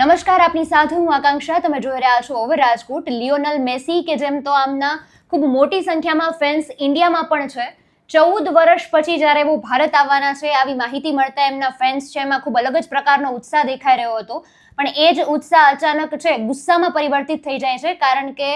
નમસ્કાર, આપની સાથે હું આકાંક્ષા. તમે જોઈ રહ્યા છો ઓવર રાજકોટ. લિયોનલ મેસી, કે જેમ તો આમના ખૂબ મોટી સંખ્યામાં ફેન્સ ઇન્ડિયામાં પણ છે. ચૌદ વર્ષ પછી જ્યારે એવું ભારત આવવાના છે, આવી માહિતી મળતા એમના ફેન્સ છે, એમાં ખૂબ અલગ જ પ્રકારનો ઉત્સાહ દેખાઈ રહ્યો હતો. પણ એ જ ઉત્સાહ અચાનક છે, ગુસ્સામાં પરિવર્તિત થઈ જાય છે, કારણ કે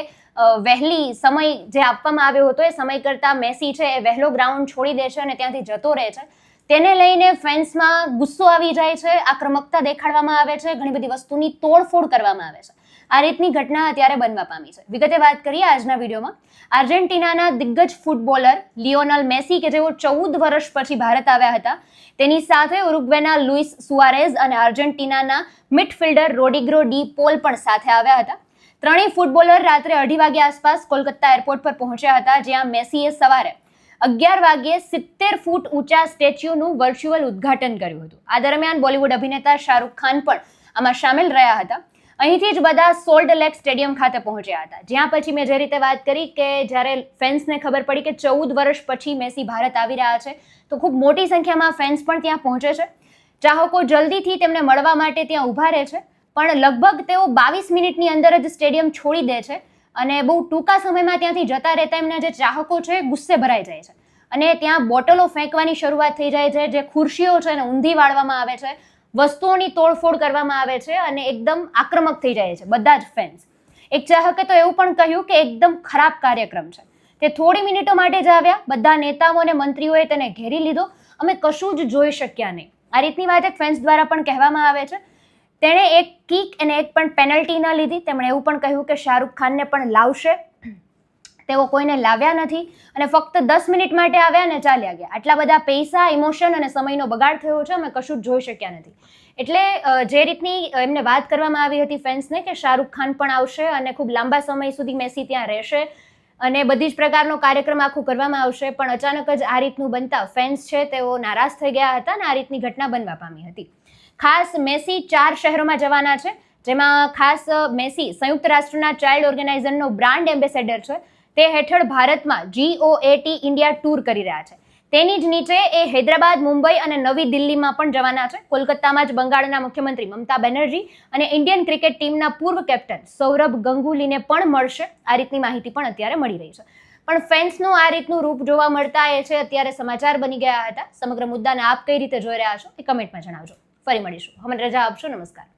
વહેલી સમય જે આપવામાં આવ્યો હતો, એ સમય કરતાં મેસી છે, એ વહેલો ગ્રાઉન્ડ છોડી દે છે અને ત્યાંથી જતો રહે છે. તેને લઈને ફેન્સમાં ગુસ્સો આવી જાય છે, આક્રમકતા દેખાડવામાં આવે છે, ઘણી બધી વસ્તુની તોડફોડ કરવામાં આવે છે. આ રીતની ઘટના અત્યારે બનવા પામી છે. વિગતે વાત કરીએ આજના વિડીયોમાં. આર્જેન્ટિનાના દિગ્ગજ ફૂટબોલર લિયોનલ મેસી, કે જેઓ ચૌદ વર્ષ પછી ભારત આવ્યા હતા, તેની સાથે ઉરુગ્વેના લુઇસ સુઆરેઝ અને આર્જેન્ટિનાના મિડફિલ્ડર રોડિગ્રો ડી પોલ પણ સાથે આવ્યા હતા. ત્રણેય ફૂટબોલર રાત્રે અઢી વાગ્યા આસપાસ કોલકાતા એરપોર્ટ પર પહોંચ્યા હતા, જ્યાં મેસીએ સવારે અગિયાર વાગ્યે સિત્તેર ફૂટ ઊંચા સ્ટેચ્યુનું વર્ચ્યુઅલ ઉદ્ઘાટન કર્યું હતું. આ દરમિયાન બોલિવૂડ અભિનેતા શાહરૂખ ખાન પણ આમાં સામેલ રહ્યા હતા. અહીંથી જ બધા સોલ્ટ લેક સ્ટેડિયમ ખાતે પહોંચ્યા હતા. જ્યાં પછી મેં જે રીતે વાત કરી કે જ્યારે ફેન્સને ખબર પડી કે ચૌદ વર્ષ પછી મેસી ભારત આવી રહ્યા છે, તો ખૂબ મોટી સંખ્યામાં ફેન્સ પણ ત્યાં પહોંચે છે. ચાહકો જલ્દીથી તેમને મળવા માટે ત્યાં ઊભા રહે છે, પણ લગભગ તેઓ બાવીસ મિનિટની અંદર જ સ્ટેડિયમ છોડી દે છે. અને બહુ ટૂંકા સમયમાં ત્યાંથી જતા રહેતા એમના જે ચાહકો છે, ગુસ્સે ભરાઈ જાય છે. અને ત્યાં બોટલો ફેંકવાની શરૂઆત થઈ જાય છે, જે ખુરશીઓ છે એને ઊંધી વાળવામાં આવે છે, વસ્તુઓની તોડફોડ કરવામાં આવે છે અને એકદમ આક્રમક થઈ જાય છે, બધા જ ફેન્સ એક ચાહકે તો એવું પણ કહ્યું કે એકદમ ખરાબ કાર્યક્રમ છે. તે થોડી મિનિટો માટે જ આવ્યા, બધા નેતાઓ અને મંત્રીઓએ તેને ઘેરી લીધો. અમે કશું જ જોઈ શક્યા નહીં. આ રીતની વાત એક ફેન્સ દ્વારા પણ કહેવામાં આવે છે. તેણે એક કિક અને એક પણ પેનલ્ટી ન લીધી. તેમણે એવું પણ કહ્યું કે શાહરૂખ ખાનને પણ લાવશે. તેઓ કોઈને લાવ્યા નથી અને ફક્ત દસ મિનિટ માટે આવ્યા અને ચાલ્યા ગયા. આટલા બધા પૈસા ઇમોશન અને સમયનો બગાડ થયો છે, અમે કશું જ જોઈ શક્યા નથી. એટલે જે રીતની એમને વાત કરવામાં આવી હતી ફેન્સને કે શાહરૂખ ખાન પણ આવશે અને ખૂબ લાંબા સમય સુધી મેસી ત્યાં રહેશે અને બધી જ પ્રકારનો કાર્યક્રમ આખું કરવામાં આવશે, પણ અચાનક જ આ રીતનું બનતા ફેન્સ છે, તેઓ નારાજ થઈ ગયા હતા અને આ રીતની ઘટના બનવા પામી હતી. ખાસ મેસી ચાર શહેરોમાં જવાના છે, જેમાં ખાસ મેસી સંયુક્ત રાષ્ટ્રના ચાઇલ્ડ ઓર્ગેનાઇઝરનો બ્રાન્ડ એમ્બેસેડર છે. તે હેઠળ ભારતમાં જીઓએટી ઇન્ડિયા ટૂર કરી રહ્યા છે. તેની જ નીચે એ હૈદરાબાદ, મુંબઈ અને નવી દિલ્હીમાં પણ જવાના છે. કોલકાતામાં જ બંગાળના મુખ્યમંત્રી મમતા બેનર્જી અને ઇન્ડિયન ક્રિકેટ ટીમના પૂર્વ કેપ્ટન સૌરભ ગંગુલીને પણ મળશે. આ રીતની માહિતી પણ અત્યારે મળી રહી છે. પણ ફેન્સનું આ રીતનું રૂપ જોવા મળતા એ છે, અત્યારે સમાચાર બની ગયા હતા. સમગ્ર મુદ્દાને આપ કઈ રીતે જોઈ રહ્યા છો એ કમેન્ટમાં જણાવજો. ફરી મળીશું. હમણાં રજા આપશો. નમસ્કાર.